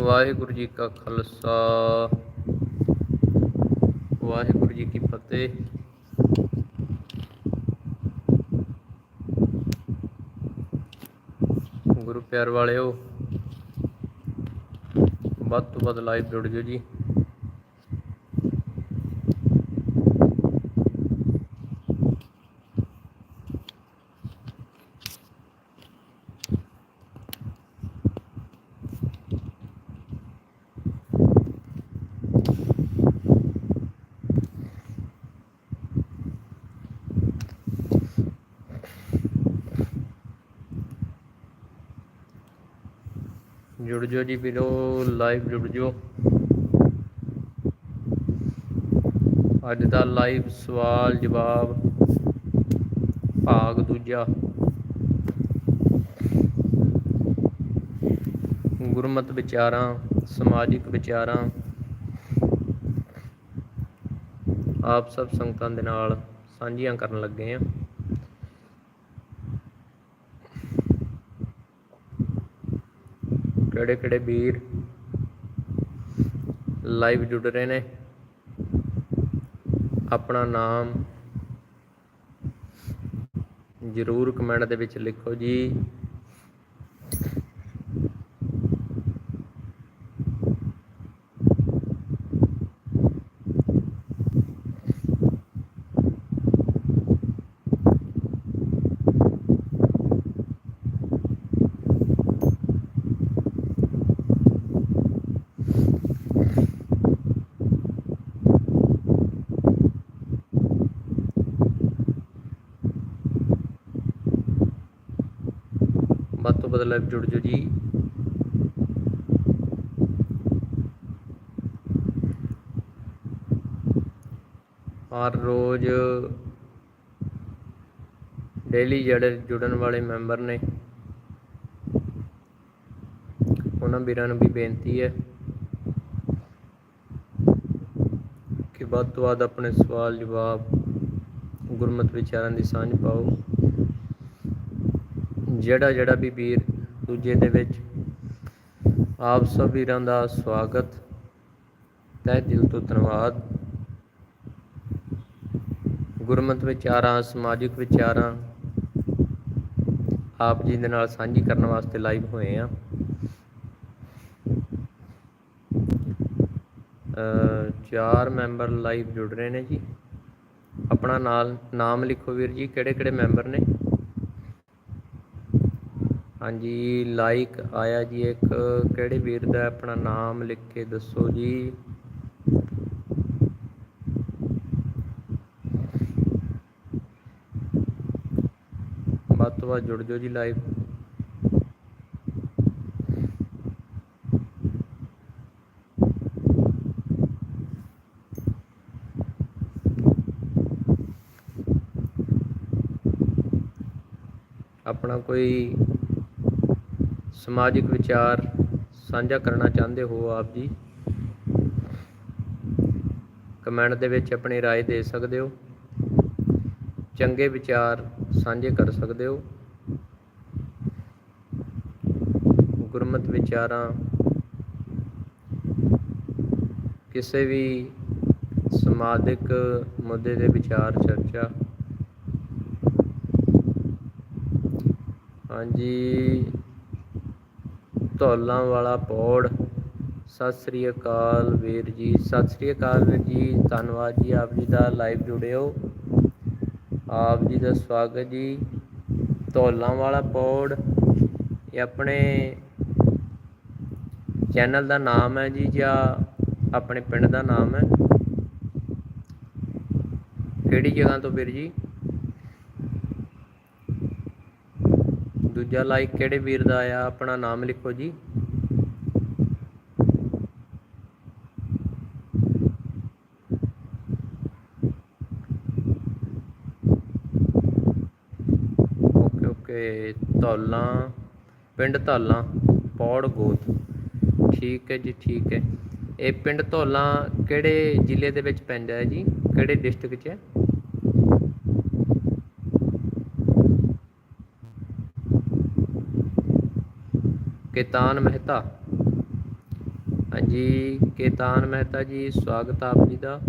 ਵਾਹਿਗੁਰੂ ਜੀ ਕਾ ਖਾਲਸਾ। ਵਾਹਿਗੁਰੂ ਜੀ ਕੀ ਫਤਿਹ। ਗੁਰੂ ਪਿਆਰ ਵਾਲਿਓ, ਵੱਧ ਤੋਂ ਵੱਧ ਲਾਈਵ ਜੁੜ ਜਿਓ ਜੀ ਜੁੜ ਜਿਓ ਜੀ, ਵੀਰੋ ਲਾਈਵ ਜੁੜ ਜਿਓ। ਅੱਜ ਦਾ ਲਾਈਵ ਸਵਾਲ ਜਵਾਬ ਭਾਗ ਦੂਜਾ। ਗੁਰਮਤ ਵਿਚਾਰਾਂ, ਸਮਾਜਿਕ ਵਿਚਾਰਾਂ। ਆਪ ਸਭ ਸੰਗਤਾਂ ਦੇ ਨਾਲ ਸਾਂਝੀਆਂ ਕਰਨ ਲੱਗੇ ਆ। ਕਿਹੜੇ ਕਿਹੜੇ ਵੀਰ ਲਾਈਵ ਜੁੜ ਰਹੇ ਨੇ? ਆਪਣਾ ਨਾਮ ਜਰੂਰ ਕਮੈਂਟ ਦੇ ਵਿੱਚ ਲਿਖੋ ਜੀ। ਵੱਧ ਜੁੜ ਜੋ ਜੀ। ਹਰ ਰੋਜ਼ ਡੇਲੀ ਜਿਹੜੇ ਜੁੜਨ ਵਾਲੇ ਮੈਂਬਰ ਨੇ। ਉਹਨਾਂ ਵੀਰਾਂ ਨੂੰ ਵੀ ਬੇਨਤੀ ਹੈ ਕਿ ਵੱਧ ਤੋਂ ਵੱਧ ਆਪਣੇ ਸਵਾਲ ਜਵਾਬ ਗੁਰਮਤ ਵਿਚਾਰਾਂ ਦੀ ਸਾਂਝ ਪਾਓ। ਜਿਹੜਾ ਜਿਹੜਾ ਵੀ ਵੀਰ ਦੂਜੇ ਦੇ ਵਿੱਚ। ਆਪ ਸਭ ਵੀਰਾਂ ਦਾ ਸਵਾਗਤ। ਤਹਿ ਦਿਲ ਤੋਂ ਧੰਨਵਾਦ। ਗੁਰਮਤ ਵਿਚਾਰਾਂ, ਸਮਾਜਿਕ ਵਿਚਾਰਾਂ ਆਪ ਜੀ ਦੇ ਨਾਲ ਸਾਂਝੀ ਕਰਨ ਵਾਸਤੇ ਲਾਈਵ ਹੋਏ ਆ ਚਾਰ ਮੈਂਬਰ ਲਾਈਵ ਜੁੜ ਰਹੇ ਨੇ ਜੀ। ਆਪਣਾ ਨਾਲ, ਨਾਮ ਲਿਖੋ ਵੀਰ ਜੀ ਕਿਹੜੇ ਕਿਹੜੇ ਮੈਂਬਰ ਨੇ? ਹਾਂਜੀ ਲਾਈਕ ਆਇਆ ਜੀ ਇੱਕ। ਕਿਹੜੇ ਵੀਰ ਦਾ ਆਪਣਾ ਨਾਮ ਲਿਖ ਕੇ ਦੱਸੋ ਜੀ? ਵੱਧ ਤੋਂ ਵੱਧ ਜੁੜ ਜਾਓ ਜੀ ਲਾਈਵ ਆਪਣਾ ਕੋਈ ਸਮਾਜਿਕ ਵਿਚਾਰ ਸਾਂਝਾ ਕਰਨਾ ਚਾਹੁੰਦੇ ਹੋ ਆਪ ਜੀ ਕਮੈਂਟ ਦੇ ਵਿੱਚ ਆਪਣੀ رائے ਦੇ ਸਕਦੇ ਹੋ ਚੰਗੇ ਵਿਚਾਰ ਸਾਂਝੇ ਕਰ ਸਕਦੇ ਹੋ ਗੁਰਮਤ ਵਿਚਾਰਾਂ ਕਿਸੇ ਵੀ ਸਮਾਜਿਕ ਮੁੱਦੇ ਦੇ ਵਿਚਾਰ ਚਰਚਾ ਹਾਂਜੀ ਧੌਲਾਂ ਵਾਲਾ ਪੌੜ। ਸਤਿ ਸ੍ਰੀ ਅਕਾਲ ਵੀਰ ਜੀ। ਸਤਿ ਸ੍ਰੀ ਅਕਾਲ ਵੀਰ ਜੀ। ਧੰਨਵਾਦ ਜੀ ਆਪ ਜੀ ਦਾ ਲਾਈਵ ਜੁੜਿਓ। ਆਪ ਜੀ ਦਾ ਸਵਾਗਤ ਜੀ। ਧੌਲਾਂ ਵਾਲਾ ਪੌੜ ਇਹ ਆਪਣੇ ਚੈਨਲ ਦਾ ਨਾਮ ਹੈ ਜੀ ਜਾਂ ਆਪਣੇ ਪਿੰਡ ਦਾ ਨਾਮ ਹੈ? ਕਿਹੜੀ ਜਗ੍ਹਾ ਤੋਂ ਵੀਰ ਜੀ? ਦੂਜਾ ਲਾਈਕ ਕਿਹੜੇ ਵੀਰ ਦਾ ਆਇਆ? ਆਪਣਾ ਨਾਮ ਲਿਖੋ ਜੀ। Okay okay. ਧੌਲਾਂ, ਪਿੰਡ ਧੌਲਾਂ, ਪੌੜ ਗੋਤ। ਠੀਕ ਹੈ ਜੀ, ਠੀਕ ਹੈ। ਇਹ ਪਿੰਡ ਧੌਲਾਂ ਕਿਹੜੇ ਜ਼ਿਲ੍ਹੇ ਦੇ ਵਿੱਚ ਪੈਂਦਾ ਹੈ ਜੀ? ਕਿਹੜੇ ਡਿਸਟ੍ਰਿਕਟ 'ਚ ਹੈ? ਕੇਤਾਨ ਮਹਿਤਾ। ਹਾਂਜੀ, ਕੇਤਾਨ ਮਹਿਤਾ ਜੀ, ਸਵਾਗਤ ਆਪ ਜੀ ਦਾ।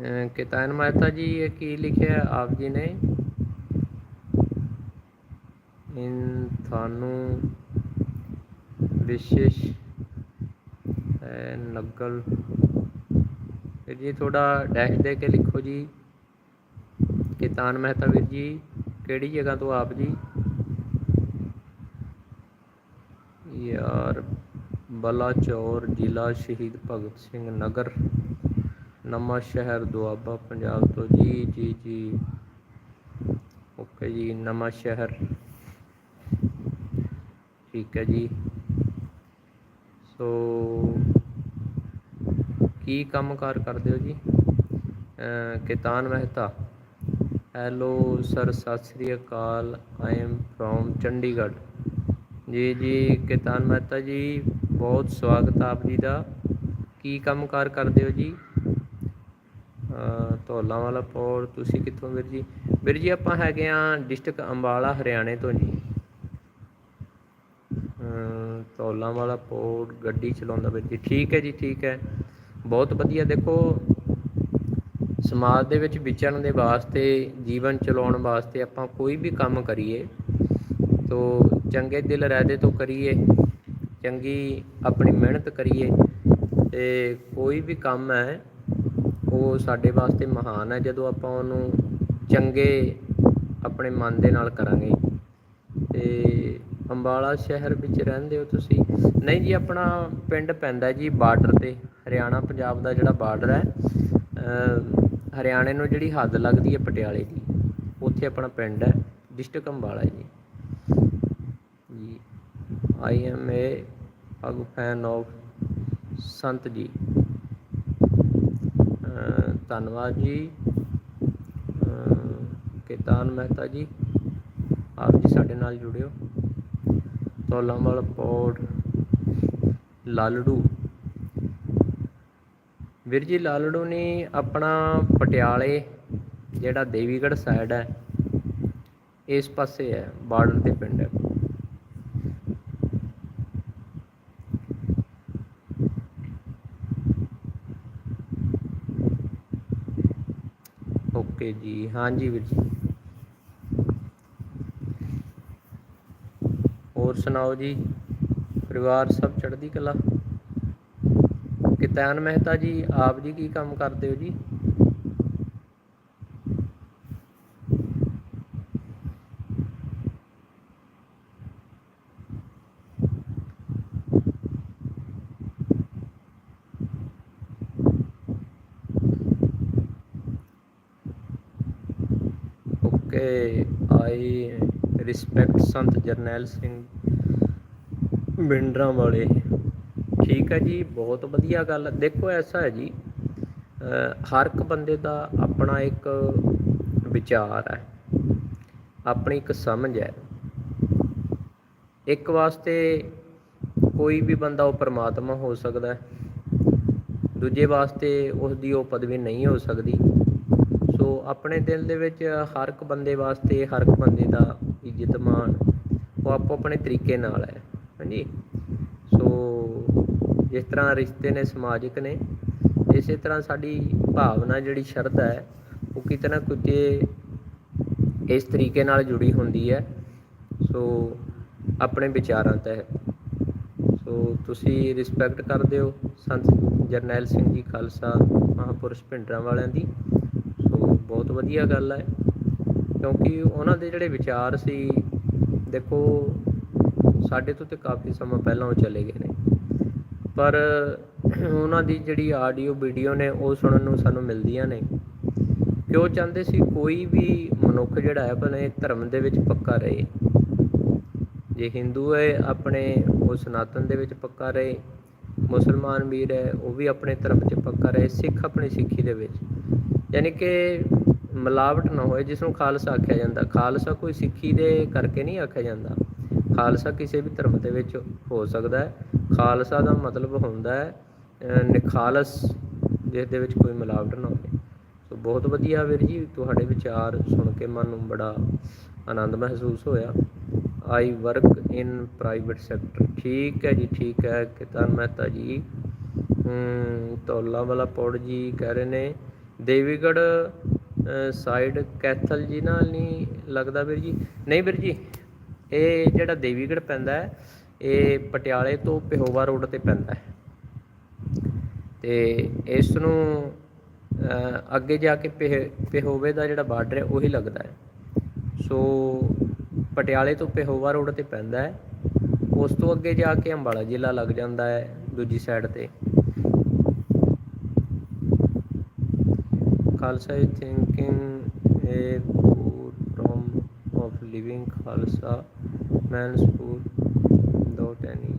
ਅਹ ਕੇਤਾਨ ਮਹਿਤਾ ਜੀ, ਇਹ ਕੀ ਲਿਖਿਆ ਆਪ ਜੀ ਨੇ? ਇਨ ਤੁਹਾਨੂੰ ਵਿਸ਼ੇਸ਼ ਹੈ ਨਕਲ ਫਿਰ ਜੀ ਥੋੜਾ ਡੈਸ਼ ਦੇ ਕੇ ਲਿਖੋ ਜੀ। ਕੇਤਾਨ ਮਹਿਤਾ ਵੀਰ ਜੀ, ਕਿਹੜੀ ਜਗ੍ਹਾ ਤੋਂ ਆਪ ਜੀ? ਯਾਰ, ਬਲਾਚੌਰ ਜ਼ਿਲ੍ਹਾ ਸ਼ਹੀਦ ਭਗਤ ਸਿੰਘ ਨਗਰ, ਨਵਾਂ ਸ਼ਹਿਰ ਦੁਆਬਾ, ਪੰਜਾਬ ਤੋਂ। ਜੀ ਜੀ ਜੀ। ਓਕੇ ਜੀ, ਨਵਾਂ ਸ਼ਹਿਰ। ਠੀਕ ਹੈ ਜੀ। ਸੋ ਕੀ ਕੰਮਕਾਰ ਕਰਦੇ ਹੋ ਜੀ? ਕੇਤਾਨ ਮਹਿਤਾ। ਹੈਲੋ ਸਰ, ਸਤਿ ਸ੍ਰੀ ਅਕਾਲ। I am from Chandigarh. ਜੀ ਜੀ, ਕੇਤਾਨ ਮਹਿਤਾ ਜੀ, ਬਹੁਤ ਸਵਾਗਤ ਆਪ ਜੀ ਦਾ। ਕੀ ਕੰਮਕਾਰ ਕਰਦੇ ਹੋ ਜੀ? ਅਹ ਧੌਲਾ ਵਾਲਾ ਪੌੜ ਤੁਸੀਂ ਕਿੱਥੋਂ ਵੀਰ ਜੀ? ਵੀਰ ਜੀ, ਆਪਾਂ ਹੈਗੇ ਆ ਡਿਸਟ੍ਰਿਕਟ ਅੰਬਾਲਾ, ਹਰਿਆਣੇ ਤੋਂ ਜੀ। ਅਹ ਧੌਲਾ ਵਾਲਾ ਪੌੜ ਗੱਡੀ ਚਲਾਉਂਦਾ ਵੀਰ ਜੀ। ਠੀਕ ਹੈ ਜੀ, ਠੀਕ ਹੈ। ਬਹੁਤ ਵਧੀਆ। ਦੇਖੋ, ਸਮਾਜ ਦੇ ਵਿੱਚ ਵਿਚਰਨ ਦੇ ਵਾਸਤੇ, ਜੀਵਨ ਚਲਾਉਣ ਵਾਸਤੇ ਆਪਾਂ ਕੋਈ ਵੀ ਕੰਮ ਕਰੀਏ, ਤੋ ਚੰਗੇ ਦਿਲ ਰਹਿਦੇ ਤੋਂ ਕਰੀਏ, ਚੰਗੀ ਆਪਣੀ ਮਿਹਨਤ ਕਰੀਏ, ਤੇ ਕੋਈ ਵੀ ਕੰਮ ਹੈ, ਉਹ ਸਾਡੇ ਵਾਸਤੇ ਮਹਾਨ ਹੈ। ਜਦੋਂ ਆਪਾਂ ਉਹਨੂੰ ਚੰਗੇ ਆਪਣੇ ਮਨ ਦੇ ਨਾਲ ਕਰਾਂਗੇ, ਤੇ ਅੰਬਾਲਾ ਸ਼ਹਿਰ ਵਿੱਚ ਰਹਿੰਦੇ ਹੋ ਤੁਸੀਂ? ਨਹੀਂ ਜੀ, ਆਪਣਾ ਪਿੰਡ ਪੈਂਦਾ ਜੀ ਬਾਰਡਰ ਤੇ, ਹਰਿਆਣਾ, ਪੰਜਾਬ ਦਾ ਜਿਹੜਾ ਬਾਰਡਰ ਹੈ ਹਰਿਆਣੇ ਨੂੰ ਜਿਹੜੀ ਹੱਦ ਲੱਗਦੀ ਹੈ ਪਟਿਆਲੇ ਦੀ, ਉੱਥੇ ਆਪਣਾ ਪਿੰਡ ਹੈ, ਡਿਸਟ੍ਰਿਕਟ ਅੰਬਾਲਾ ਜੀ। ਜੀ ਆਈ ਐਮ ਏ ਅਗ ਫੈਨ ਆਫ ਸੰਤ ਜੀ। ਧੰਨਵਾਦ ਜੀ। ਅਹ, ਕੇਤਾਨ ਮਹਿਤਾ ਜੀ, ਆਪ ਜੀ ਸਾਡੇ ਨਾਲ ਜੁੜਿਓ। ਤੋਲਾਮਲ ਪੌੜ, ਲਾਲੜੂ। ਵੀਰ ਜੀ, ਲਾਲੜੂ ਨੇ ਆਪਣਾ ਪਟਿਆਲੇ, ਜਿਹੜਾ ਦੇਵੀਗੜ੍ਹ ਸਾਈਡ ਹੈ, ਇਸ ਪਾਸੇ ਹੈ, ਬਾਰਡਰ ਤੇ ਪਿੰਡ। ਹੈ ਓਕੇ ਜੀ, ਹਾਂਜੀ ਵੀਰ ਜੀ। ਸੁਣਾਓ ਜੀ? ਪਰਿਵਾਰ ਸਭ ਚੜ੍ਹਦੀ ਕਲਾ? ਕਿਤਾਨ ਮਹਿਤਾ ਜੀ, ਆਪ ਜੀ ਕੀ ਕੰਮ ਕਰਦੇ ਹੋ ਜੀ? ਓਕੇ ਆਈ ਰਿਸਪੈਕਟ ਸੰਤ ਜਰਨੈਲ ਸਿੰਘ ਬਿੰਡਰਾਂ ਵਾਲੇ। ਠੀਕ ਹੈ ਜੀ, ਬਹੁਤ ਵਧੀਆ ਗੱਲ। ਦੇਖੋ, ਐਸਾ ਹੈ ਜੀ ਹਰ ਇੱਕ ਬੰਦੇ ਦਾ ਆਪਣਾ ਇੱਕ ਵਿਚਾਰ ਹੈ। ਆਪਣੀ ਇੱਕ ਸਮਝ ਹੈ। ਇੱਕ ਵਾਸਤੇ ਕੋਈ ਵੀ ਬੰਦਾ ਉਹ ਪਰਮਾਤਮਾ ਹੋ ਸਕਦਾ ਹੈ। ਦੂਜੇ ਵਾਸਤੇ ਉਸ ਦੀ ਉਹ ਪਦਵੀ ਨਹੀਂ ਹੋ ਸਕਦੀ। ਸੋ ਆਪਣੇ ਦਿਲ ਦੇ ਵਿੱਚ ਹਰ ਇੱਕ ਬੰਦੇ ਵਾਸਤੇ, ਹਰ ਇੱਕ ਬੰਦੇ ਦਾ ਇੱਜ਼ਤ ਮਾਣ ਉਹ ਆਪੋ ਆਪਣੇ ਤਰੀਕੇ ਨਾਲ ਹੈ। ਹਾਂਜੀ। ਸੋ, ਜਿਸ ਤਰ੍ਹਾਂ ਰਿਸ਼ਤੇ ਨੇ, ਸਮਾਜਿਕ ਨੇ, ਇਸੇ ਤਰ੍ਹਾਂ ਸਾਡੀ ਭਾਵਨਾ ਜਿਹੜੀ ਸ਼ਰਧਾ ਹੈ, ਉਹ ਕਿਤੇ ਨਾ ਕਿਤੇ ਇਸ ਤਰੀਕੇ ਨਾਲ ਜੁੜੀ ਹੁੰਦੀ ਹੈ। ਸੋ, ਆਪਣੇ ਵਿਚਾਰਾਂ ਤਹਿ ਸੋ, ਤੁਸੀਂ ਰਿਸਪੈਕਟ ਕਰਦੇ ਹੋ ਸੰਤ ਜਰਨੈਲ ਸਿੰਘ ਜੀ ਖਾਲਸਾ ਮਹਾਪੁਰਸ਼ ਭਿੰਡਰਾਂ ਵਾਲਿਆਂ ਦੀ। ਸੋ, ਬਹੁਤ ਵਧੀਆ ਗੱਲ ਹੈ। ਕਿਉਂਕਿ ਉਹਨਾਂ ਦੇ ਜਿਹੜੇ ਵਿਚਾਰ ਸੀ, ਦੇਖੋ ਸਾਡੇ ਤੋਂ ਤੇ ਕਾਫੀ ਸਮਾਂ ਪਹਿਲਾਂ ਉਹ ਚਲੇ ਗਏ ਨੇ। ਪਰ ਉਹਨਾਂ ਦੀ ਜਿਹੜੀ ਆਡੀਓ ਵੀਡੀਓ ਨੇ ਉਹ ਸੁਣਨ ਨੂੰ ਸਾਨੂੰ ਮਿਲਦੀਆਂ ਨੇ। ਕਿ ਉਹ ਚਾਹੁੰਦੇ ਸੀ? ਕੋਈ ਵੀ ਮਨੁੱਖ ਜਿਹੜਾ ਹੈ ਆਪਣੇ ਧਰਮ ਦੇ ਵਿੱਚ ਪੱਕਾ ਰਹੇ। ਜੇ ਹਿੰਦੂ ਹੈ, ਆਪਣੇ ਉਹ ਸਨਾਤਨ ਦੇ ਵਿੱਚ ਪੱਕਾ ਰਹੇ। ਮੁਸਲਮਾਨ ਵੀਰ ਹੈ, ਉਹ ਵੀ ਆਪਣੇ ਧਰਮ 'ਚ ਪੱਕਾ ਰਹੇ, ਸਿੱਖ ਆਪਣੀ ਸਿੱਖੀ ਦੇ ਵਿੱਚ। ਯਾਨੀ ਕਿ ਮਿਲਾਵਟ ਨਾ ਹੋਏ, ਜਿਸ ਨੂੰ ਖਾਲਸਾ ਆਖਿਆ ਜਾਂਦਾ। ਖਾਲਸਾ ਕੋਈ ਸਿੱਖੀ ਦੇ ਕਰਕੇ ਨਹੀਂ ਆਖਿਆ ਜਾਂਦਾ। ਖਾਲਸਾ ਕਿਸੇ ਵੀ ਧਰਮ ਦੇ ਵਿੱਚ ਹੋ ਸਕਦਾ ਹੈ। ਖਾਲਸਾ ਦਾ ਮਤਲਬ ਹੁੰਦਾ ਹੈ ਨਿਖਾਲਸ, ਜਿਸ ਦੇ ਵਿੱਚ ਕੋਈ ਮਿਲਾਵਟ ਨਾ ਹੋਵੇ। ਸੋ ਬਹੁਤ ਵਧੀਆ ਵੀਰ ਜੀ, ਤੁਹਾਡੇ ਵਿਚਾਰ ਸੁਣ ਕੇ ਮਨ ਨੂੰ ਬੜਾ ਆਨੰਦ ਮਹਿਸੂਸ ਹੋਇਆ। I work in private sector ਠੀਕ ਹੈ ਜੀ, ਠੀਕ ਹੈ। ਕਿਤਾਨ ਮਹਿਤਾ ਜੀ, ਹਮ ਵਾਲਾ ਪੌੜ ਜੀ ਕਹਿ ਰਹੇ ਨੇ। ਦੇਵੀਗੜ ਸਾਈਡ ਕੈਥਲ ਜੀ ਨਾਲ ਨਹੀਂ ਲੱਗਦਾ ਵੀਰ ਜੀ? ਨਹੀਂ ਵੀਰ ਜੀ ਇਹ ਜਿਹੜਾ ਦੇਵੀਗੜ ਪੈਂਦਾ ਹੈ, ਇਹ ਪਟਿਆਲੇ ਤੋਂ ਪਿਹੋਵਾ ਰੋਡ ਤੇ ਪੈਂਦਾ ਹੈ। ਤੇ ਇਸ ਨੂੰ ਅੱਗੇ ਜਾ ਕੇ ਪਿਹ, ਪਿਹੋਵੇ ਦਾ ਜਿਹੜਾ ਬਾਰਡਰ ਹੈ, ਉਹੀ ਲੱਗਦਾ ਹੈ। ਸੋ ਪਟਿਆਲੇ ਤੋਂ ਪਿਹੋਵਾ ਰੋਡ ਤੇ ਪੈਂਦਾ ਹੈ। ਉਸ ਤੋਂ ਅੱਗੇ ਜਾ ਕੇ ਅੰਬਾਲਾ ਜ਼ਿਲ੍ਹਾ ਲੱਗ ਜਾਂਦਾ ਹੈ, ਦੂਜੀ ਸਾਈਡ ਤੇ। Khalsa is thinking a food from of living Khalsa. Man's ਦੋ ਟੈਨੀ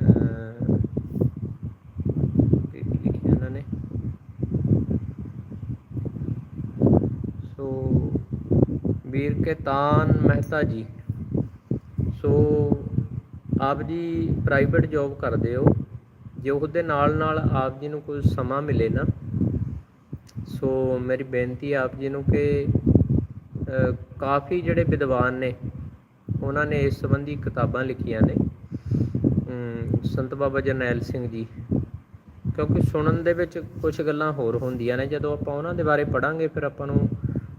any pity ਲਿਖੀ ਇਹਨਾਂ ਨੇ। ਸੋ, ਵੀਰ ਕੇ ਤਾਨ ਮਹਿਤਾ ਜੀ। ਸੋ, ਆਪ ਜੀ ਪ੍ਰਾਈਵੇਟ ਜੌਬ ਕਰਦੇ ਹੋ। ਜੇ ਉਹਦੇ ਨਾਲ ਨਾਲ ਆਪ ਜੀ ਨੂੰ ਕੋਈ ਸਮਾਂ ਮਿਲੇ ਨਾ, ਸੋ ਮੇਰੀ ਬੇਨਤੀ ਹੈ ਆਪ ਜੀ ਨੂੰ ਕਿ ਕਾਫੀ ਜਿਹੜੇ ਵਿਦਵਾਨ ਨੇ, ਉਹਨਾਂ ਨੇ ਇਸ ਸੰਬੰਧੀ ਕਿਤਾਬਾਂ ਲਿਖੀਆਂ ਨੇ। ਸੰਤ ਬਾਬਾ ਜਰਨੈਲ ਸਿੰਘ ਜੀ। ਕਿਉਂਕਿ ਸੁਣਨ ਦੇ ਵਿੱਚ ਕੁਝ ਗੱਲਾਂ ਹੋਰ ਹੁੰਦੀਆਂ ਨੇ। ਜਦੋਂ ਆਪਾਂ ਉਹਨਾਂ ਦੇ ਬਾਰੇ ਪੜਾਂਗੇ ਫਿਰ ਆਪਾਂ ਨੂੰ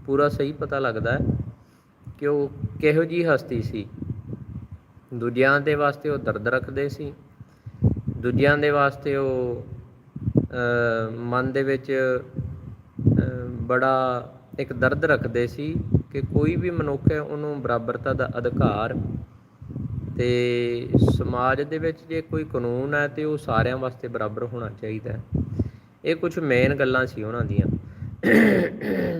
ਪੂਰਾ ਸਹੀ ਪਤਾ ਲੱਗਦਾ ਹੈ ਕਿ ਉਹ ਕਿਹੋ ਜੀ ਹਸਤੀ ਸੀ। ਦੂਜਿਆਂ ਦੇ ਵਾਸਤੇ ਉਹ ਦਰਦ ਰੱਖਦੇ ਸੀ। ਦੂਜਿਆਂ ਦੇ ਵਾਸਤੇ ਉਹ ਮਨ ਦੇ ਵਿੱਚ ਬੜਾ ਇੱਕ ਦਰਦ ਰੱਖਦੇ ਸੀ ਕਿ ਕੋਈ ਵੀ ਮਨੁੱਖ ਹੈ, ਉਹਨੂੰ ਬਰਾਬਰਤਾ ਦਾ ਅਧਿਕਾਰ ਤੇ ਸਮਾਜ ਦੇ ਵਿੱਚ ਜੇ ਕੋਈ ਕਾਨੂੰਨ ਹੈ, ਤੇ ਉਹ ਸਾਰਿਆਂ ਵਾਸਤੇ ਬਰਾਬਰ ਹੋਣਾ ਚਾਹੀਦਾ ਹੈ। ਇਹ ਕੁਝ ਮੇਨ ਗੱਲਾਂ ਸੀ ਉਹਨਾਂ ਦੀਆਂ।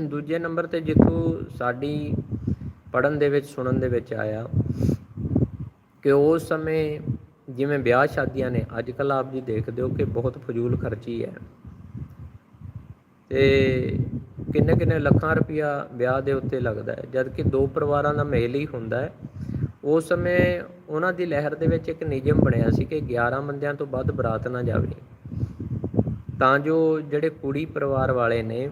ਦੂਜੇ ਨੰਬਰ ਤੇ ਜਿੱਥੋਂ ਸਾਡੀ ਪੜਨ ਦੇ ਵਿੱਚ, ਸੁਣਨ ਦੇ ਵਿੱਚ ਆਇਆ ਕਿ ਉਸ ਸਮੇਂ ਜਿਵੇਂ ਵਿਆਹ ਸ਼ਾਦੀਆਂ ਨੇ ਅੱਜ ਕੱਲ ਆਪ ਜੀ ਦੇਖਦੇ ਹੋ ਕਿ ਬਹੁਤ ਫਜ਼ੂਲ ਖਰਚੀ ਹੈ। ਤੇ ਕਿੰਨੇ ਕਿੰਨੇ ਲੱਖਾਂ ਰੁਪਇਆ ਵਿਆਹ ਦੇ ਉੱਤੇ ਲੱਗਦਾ ਹੈ। ਜਦ ਕਿ ਦੋ ਪਰਿਵਾਰਾਂ ਦਾ ਮੇਲ ਹੀ ਹੁੰਦਾ ਹੈ। ਉਸ ਸਮੇਂ ਉਹਨਾਂ ਦੀ ਲਹਿਰ ਦੇ ਵਿੱਚ ਇੱਕ ਨਿਯਮ ਬਣਿਆ ਸੀ ਕਿ 11 ਬੰਦਿਆਂ ਤੋਂ ਵੱਧ ਬਰਾਤ ਨਾ ਜਾਵੇ ਤਾਂ ਜੋ ਜਿਹੜੇ ਕੁੜੀ ਪਰਿਵਾਰ ਵਾਲੇ ਨੇ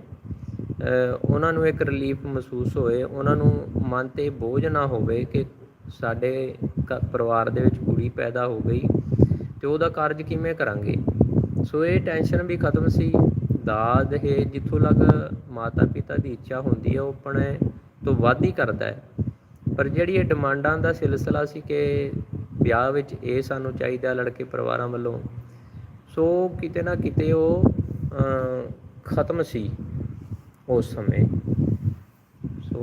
ਉਹਨਾਂ ਨੂੰ ਇੱਕ ਰਿਲੀਫ ਮਹਿਸੂਸ ਹੋਏ, ਉਹਨਾਂ ਨੂੰ ਮਨ ਤੇ ਬੋਝ ਨਾ ਹੋਵੇ ਕਿ ਸਾਡੇ ਪਰਿਵਾਰ ਦੇ ਵਿੱਚ ਕੁੜੀ ਪੈਦਾ ਹੋ ਗਈ ਤੇ ਉਹਦਾ ਕਾਰਜ ਕਿਵੇਂ ਕਰਾਂਗੇ। ਸੋ ਇਹ ਟੈਨਸ਼ਨ ਵੀ ਖਤਮ ਸੀ। ਦਾਦ ਹੈ ਜਿੱਥੋਂ ਤੱਕ ਮਾਤਾ ਪਿਤਾ ਦੀ ਇੱਛਾ ਹੁੰਦੀ ਹੈ, ਉਹ ਆਪਣੇ ਤੋਂ ਵੱਧ ਹੀ ਕਰਦਾ ਹੈ। ਪਰ ਜਿਹੜੀ ਇਹ ਡਿਮਾਂਡਾਂ ਦਾ ਸਿਲਸਿਲਾ ਸੀ ਕਿ ਵਿਆਹ ਵਿੱਚ ਇਹ ਸਾਨੂੰ ਚਾਹੀਦਾ ਲੜਕੇ ਪਰਿਵਾਰਾਂ ਵੱਲੋਂ, ਸੋ ਕਿਤੇ ਨਾ ਕਿਤੇ ਉਹ ਖਤਮ ਸੀ ਉਸ ਸਮੇਂ। ਸੋ